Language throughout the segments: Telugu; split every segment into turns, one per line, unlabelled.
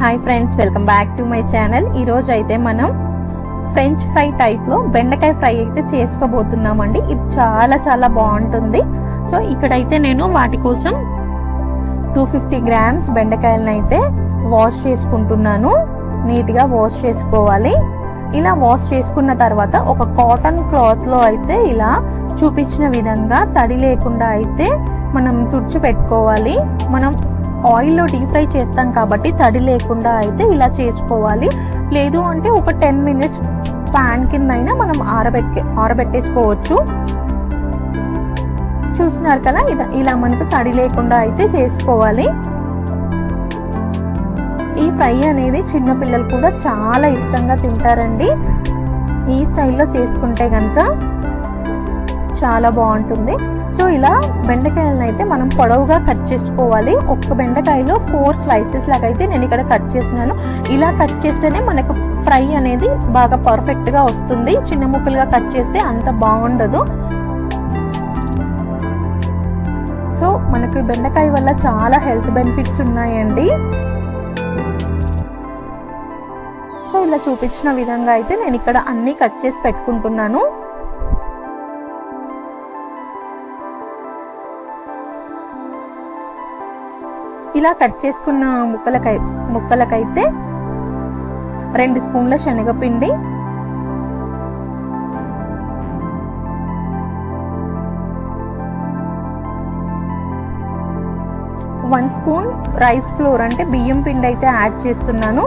Hi friends welcome back to my channel ఈరోజు అయితే మనం ఫ్రెంచ్ ఫ్రై టైప్లో బెండకాయ ఫ్రై అయితే చేసుకోబోతున్నామండి. ఇది చాలా చాలా బాగుంటుంది. సో ఇక్కడైతే నేను వాటి కోసం టూ ఫిఫ్టీ గ్రామ్స్ బెండకాయలను అయితే వాష్ చేసుకుంటున్నాను. నీట్గా వాష్ చేసుకోవాలి. ఇలా వాష్ చేసుకున్న తర్వాత ఒక కాటన్ క్లాత్లో అయితే ఇలా చూపించిన విధంగా తడి లేకుండా అయితే మనం తుడిచి పెట్టుకోవాలి. మనం ఆయిల్లో డీప్ ఫ్రై చేస్తాం కాబట్టి తడి లేకుండా అయితే ఇలా చేసుకోవాలి. లేదు అంటే ఒక టెన్ మినిట్స్ ఫ్యాన్ కింద అయినా మనం ఆరబెట్టే ఆరబెట్టేసుకోవచ్చు. చూసినారు కదా ఇలా మనకు తడి లేకుండా అయితే చేసుకోవాలి. ఈ ఫ్రై అనేది చిన్నపిల్లలు కూడా చాలా ఇష్టంగా తింటారండి. ఈ స్టైల్లో చేసుకుంటే కనుక చాలా బాగుంటుంది. సో ఇలా బెండకాయలను అయితే మనం పొడవుగా కట్ చేసుకోవాలి. ఒక్క బెండకాయలో ఫోర్ స్లైసెస్ లాగా అయితే నేను ఇక్కడ కట్ చేసినాను ఇలా కట్ చేస్తేనే మనకు ఫ్రై అనేది బాగా పర్ఫెక్ట్గా వస్తుంది. చిన్న ముక్కలుగా కట్ చేస్తే అంత బాగుండదు. సో మనకు బెండకాయ వల్ల చాలా హెల్త్ బెనిఫిట్స్ ఉన్నాయండి. సో ఇలా చూపించిన విధంగా అయితే నేను ఇక్కడ అన్ని కట్ చేసి పెట్టుకుంటున్నాను. ఇలా కట్ చేసుకున్న ముక్కలకై ముక్కలకైతే రెండు స్పూన్ల శనగపిండి. వన్ స్పూన్ రైస్ ఫ్లోర్ అంటే బియ్యం పిండి అయితే యాడ్ చేస్తున్నాను.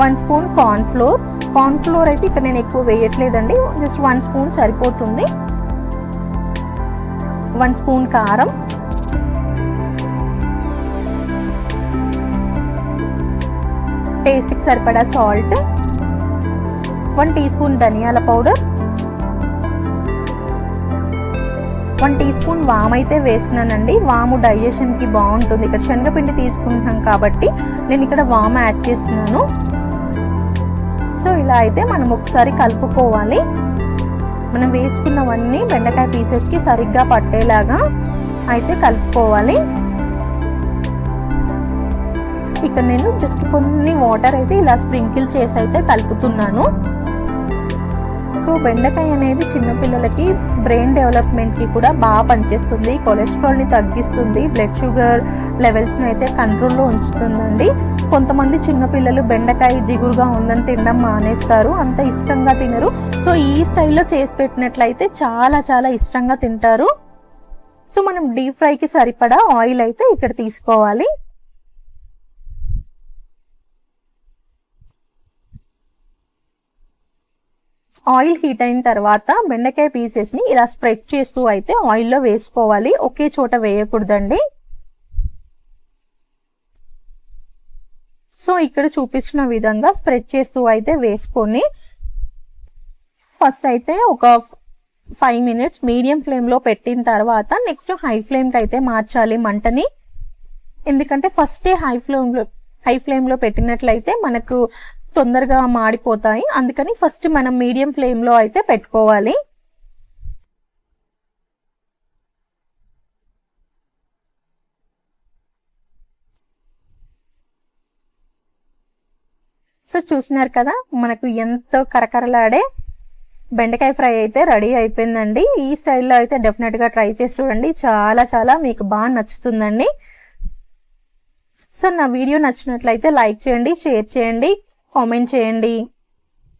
One spoon corn flour corn flour అయితే ఇక్కడ నేను ఎక్కువ వేయట్లేదండి. జస్ట్ వన్ స్పూన్ సరిపోతుంది. వన్ స్పూన్ కారం. టేస్ట్కి సరిపడా సాల్ట్ వన్ టీ స్పూన్ ధనియాల పౌడర్ వన్ టీ స్పూన్ వామ్ అయితే వేసినానండి వాము డైజెషన్కి బాగుంటుంది. ఇక్కడ శనగపిండి తీసుకుంటున్నాం కాబట్టి నేను ఇక్కడ వామ్ యాడ్ చేస్తున్నాను. సో ఇలా అయితే మనం ఒకసారి కలుపుకోవాలి. మనం వేసుకున్నవన్నీ బెండకాయ పీసెస్కి సరిగ్గా పట్టేలాగా అయితే కలుపుకోవాలి. ఇక్కడ నేను జస్ట్ కొన్ని వాటర్ అయితే ఇలా స్ప్రింకిల్ చేసి అయితే కలుపుతున్నాను. సో బెండకాయ అనేది చిన్నపిల్లలకి బ్రెయిన్ డెవలప్మెంట్కి కూడా బాగా పనిచేస్తుంది. కొలెస్ట్రాల్ని తగ్గిస్తుంది. బ్లడ్ షుగర్ లెవెల్స్ని అయితే కంట్రోల్లో ఉంచుతుందండి. కొంతమంది చిన్నపిల్లలు బెండకాయ జిగురుగా ఉందని తినడం మానేస్తారు. అంత ఇష్టంగా తినరు. సో ఈ స్టైల్లో చేసి పెట్టినట్లయితే చాలా చాలా ఇష్టంగా తింటారు. సో మనం డీప్ ఫ్రైకి సరిపడా ఆయిల్ అయితే ఇక్కడ తీసుకోవాలి. ఆయిల్ హీట్ అయిన తర్వాత బెండకాయ పీసెస్ని ఇలా స్ప్రెడ్ చేస్తూ అయితే ఆయిల్లో వేసుకోవాలి. ఒకే చోట వేయకూడదండి. సో ఇక్కడ చూపించిన విధంగా స్ప్రెడ్ చేస్తూ అయితే వేసుకొని ఫస్ట్ అయితే ఒక ఫైవ్ మినిట్స్ మీడియం ఫ్లేమ్లో పెట్టిన తర్వాత నెక్స్ట్ హై ఫ్లేమ్కి అయితే మార్చాలి మంటని. ఎందుకంటే ఫస్టే హై ఫ్లేమ్లో హై ఫ్లేమ్లో పెట్టినట్లయితే మనకు తొందరగా మాడిపోతాయి. అందుకని ఫస్ట్ మనం మీడియం ఫ్లేమ్లో అయితే పెట్టుకోవాలి. సో చూసినారు కదా మనకు ఎంతో కరకరలాడే బెండకాయ ఫ్రై అయితే రెడీ అయిపోయిందండి. ఈ స్టైల్లో అయితే డెఫినెట్గా ట్రై చేసి చూడండి. చాలా చాలా మీకు బాగా నచ్చుతుందండి. సో నా వీడియో నచ్చినట్లయితే లైక్ చేయండి షేర్ చేయండి. కామెంట్ చేయండి.